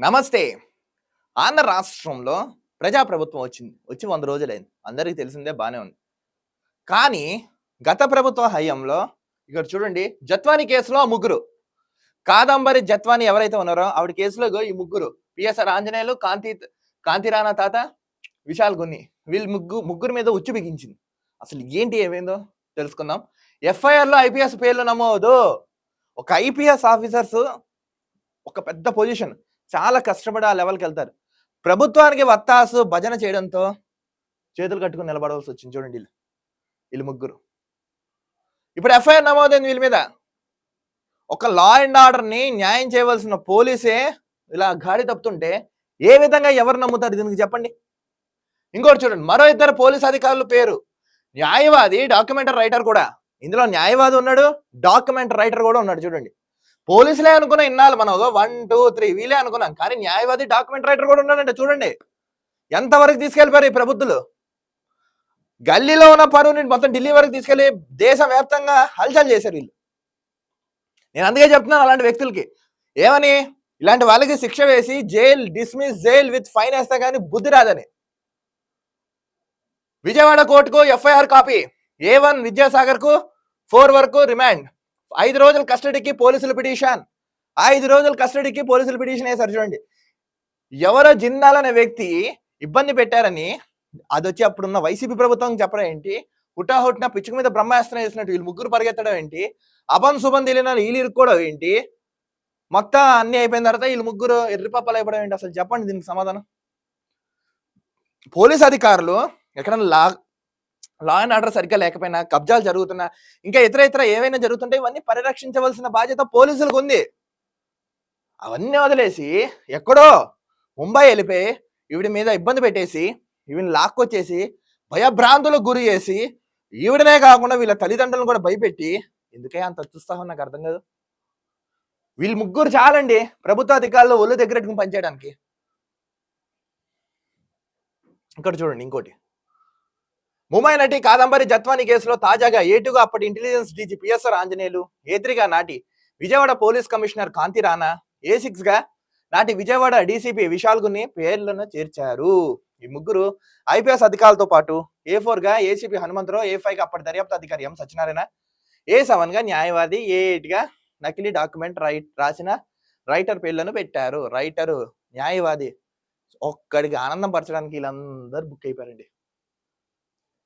నమస్తే. ఆంధ్ర రాష్ట్రంలో ప్రజాప్రభుత్వం వచ్చింది. వచ్చి వంద రోజులైంది. అందరికీ తెలిసిందే బాగానే ఉంది. కానీ గత ప్రభుత్వ హయాంలో ఇక్కడ చూడండి జత్వాని కేసులో ఆ ముగ్గురు. కాదంబరి జత్వాని ఎవరైతే ఉన్నారో ఆవిడ కేసులో ఈ ముగ్గురు. పిఎస్ఆర్ ఆంజనేయులు కాంతి కాంతిరాణా తాత విశాల్ గున్ని. వీళ్ళు ముగ్గు ముగ్గురు మీద ఉచ్చు బిగించింది. అసలు ఏంటి ఏమైందో తెలుసుకుందాం. ఎఫ్ఐఆర్లో ఐపీఎస్ పేర్లు నమోదు. ఒక ఐపీఎస్ ఆఫీసర్స్ ఒక పెద్ద పొజిషన్. చాలా కష్టపడి ఆ లెవెల్కి వెళ్తారు. ప్రభుత్వానికి వత్తాసు భజన చేయడంతో చేతులు కట్టుకుని నిలబడవలసి వచ్చింది చూడండి వీళ్ళు. వీళ్ళు ముగ్గురు. ఇప్పుడు ఎఫ్ఐఆర్ నమోదైంది వీళ్ళ మీద. ఒక లా అండ్ ఆర్డర్ని న్యాయం చేయవలసిన పోలీసే ఇలా గాడి తప్పుతుంటే ఏ విధంగా ఎవరు నమ్ముతారు? దీనికి చెప్పండి. ఇంకోటి చూడండి. మరో ఇద్దరు పోలీస్ అధికారుల పేరు. న్యాయవాది డాక్యుమెంటరీ రైటర్ కూడా. ఇందులో న్యాయవాది ఉన్నాడు డాక్యుమెంటరీ రైటర్ కూడా ఉన్నాడు చూడండి. పోలీసులే అనుకున్న ఇన్నాళ్ళు మనం వన్ టూ త్రీ వీలే అనుకున్నాం. కానీ న్యాయవాది డాక్యుమెంట్ రైటర్ కూడా ఉన్నాడంటే చూడండి. ఎంతవరకు తీసుకెళ్ళిపోయారు ఈ ప్రభుత్వాలు గల్లీలో ఉన్న పరువుని మొత్తం ఢిల్లీ వరకు తీసుకెళ్ళి దేశవ్యాప్తంగా హల్చల్ చేశారు వీళ్ళు. నేను అందుకే చెప్తున్నాను అలాంటి వ్యక్తులకి. ఏమని? ఇలాంటి వాళ్ళకి శిక్ష వేసి jail dismiss jail with fine వేస్తే కానీ బుద్ధి రాదని. విజయవాడ కోర్టుకు ఎఫ్ఐఆర్ కాపీ ఏ వన్ విద్యాసాగర్కు ఫోర్ వరకు రిమాండ్ ఐదు రోజుల కస్టడీకి పోలీసులు పిటిషన్. ఐదు రోజుల కస్టడీకి పోలీసులు పిటిషన్ వేశారు చూడండి. ఎవరో జిందాల్ అనే వ్యక్తి ఇబ్బంది పెట్టారని అది వచ్చి అప్పుడున్న వైసీపీ ప్రభుత్వం చెప్పడం ఏంటి? హుటాహుట్న పిచ్చుకు మీద బ్రహ్మాస్త్రం వేసినట్టు వీళ్ళు ముగ్గురు పరిగెత్తడం ఏంటి? అపన్ శుభం తెలియని వీళ్ళు ఇరుక్కోవడం ఏంటి? మొత్తం అన్ని అయిపోయిన తర్వాత వీళ్ళు ముగ్గురు ఎర్రిపప్పలు అయిపోవడం ఏంటి? అసలు చెప్పండి దీనికి సమాధానం. పోలీస్ అధికారులు ఎక్కడన్నా లా లా అండ్ ఆర్డర్ సరిగ్గా లేకపోయినా కబ్జాలు జరుగుతున్నా ఇంకా ఇతర ఇతర ఏవైనా జరుగుతుంటే ఇవన్నీ పరిరక్షించవలసిన బాధ్యత పోలీసులకు ఉంది. అవన్నీ వదిలేసి ఎక్కడో ముంబై వెళ్ళిపోయి ఈవిడి మీద ఇబ్బంది పెట్టేసి ఈవిని లాక్కొచ్చేసి భయభ్రాంతులకు గురి చేసి ఈవిడనే కాకుండా వీళ్ళ తల్లిదండ్రులను కూడా భయపెట్టి ఎందుకే అంత చూస్తామో నాకు అర్థం కాదు. వీళ్ళు ముగ్గురు చాలండి ప్రభుత్వ అధికారులు ఒళ్ళు దగ్గరెట్టుకుని పనిచేయడానికి. ఇక్కడ చూడండి ఇంకోటి. ముంబై నటి కాదంబరి జత్వాని కేసులో తాజాగా ఏటుగా అప్పటి ఇంటెలిజెన్స్ డీజీ పిఎస్ఆర్ ఆంజనేయులు ఏత్రిగా నాటి Vijayawada police commissioner Kanti Rana A సిక్స్గా నాటి విజయవాడ డీసీపీ విశాల్ గుని పేర్లను చేర్చారు. ఈ ముగ్గురు ఐపీఎస్ అధికారులతో పాటు ఏ ఫోర్గా ఏసీపీ హనుమంతరావు ఏ ఫైవ్గా అప్పటి దర్యాప్తు అధికారి ఎం సత్యనారాయణ ఏ సెవెన్గా న్యాయవాది ఏ ఎయిట్గా నకిలీ డాక్యుమెంట్ రైట్ రాసిన రైటర్ పేర్లను పెట్టారు. రైటరు న్యాయవాది ఒక్కడికి ఆనందం పరచడానికి వీళ్ళందరూ బుక్ అయిపోయారండి.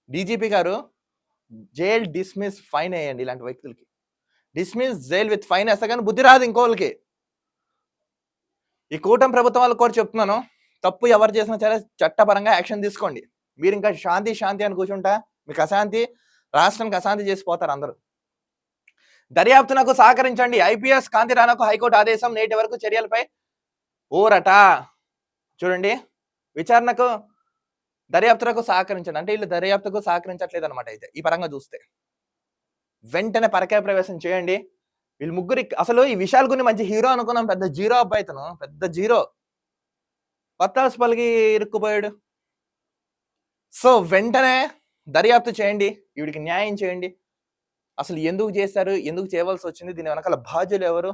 డీజీపీ గారు జైల్ డిస్మిస్ ఫైన్ వేయండి ఇలాంటి వ్యక్తులకి. డిస్మిస్ జైల్ విత్ ఫైన్ వేస్తా కానీ బుద్ధి రాదు ఇంకోళ్ళకి. ఈ కూటమి ప్రభుత్వం వాళ్ళకి కూడా చెప్తున్నాను తప్పు ఎవరు చేసినా సరే చట్టపరంగా యాక్షన్ తీసుకోండి. మీరు ఇంకా శాంతి శాంతి అని కూర్చుంటా మీకు అశాంతి రాష్ట్రానికి అశాంతి చేసిపోతారు అందరూ. దర్యాప్తునకు సహకరించండి. ఐపీఎస్ కాంతి రాణకు హైకోర్టు ఆదేశం నేటి వరకు చర్యలపై ఊరట. చూడండి విచారణకు దర్యాప్తులకు సహకరించండి. అంటే వీళ్ళు దర్యాప్తుకు సహకరించట్లేదు అనమాట అయితే ఈ పరంగా చూస్తే. వెంటనే పరకాయ ప్రవేశం చేయండి. వీళ్ళు ముగ్గురి అసలు ఈ విషయాల గురించి మంచి హీరో అనుకున్నాం. పెద్ద జీరో అబ్బాయి తను పెద్ద జీరో. పత్తాస్ పలికి ఇరుక్కుపోయాడు. సో వెంటనే దర్యాప్తు చేయండి. వీడికి న్యాయం చేయండి. అసలు ఎందుకు చేశారు? ఎందుకు చేయవలసి వచ్చింది? దీని వెనకాల బాధ్యులు ఎవరు?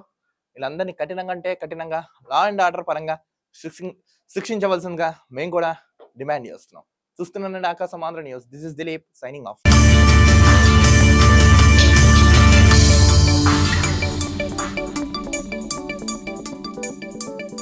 వీళ్ళందరినీ కఠినంగా అంటే కఠినంగా లా అండ్ ఆర్డర్ పరంగా శిక్షి శిక్షించవలసిందిగా మేము కూడా డిమాండ్ చేస్తున్నాం. చూస్తున్నానండి Akasam Andhra news. This is Dilip signing off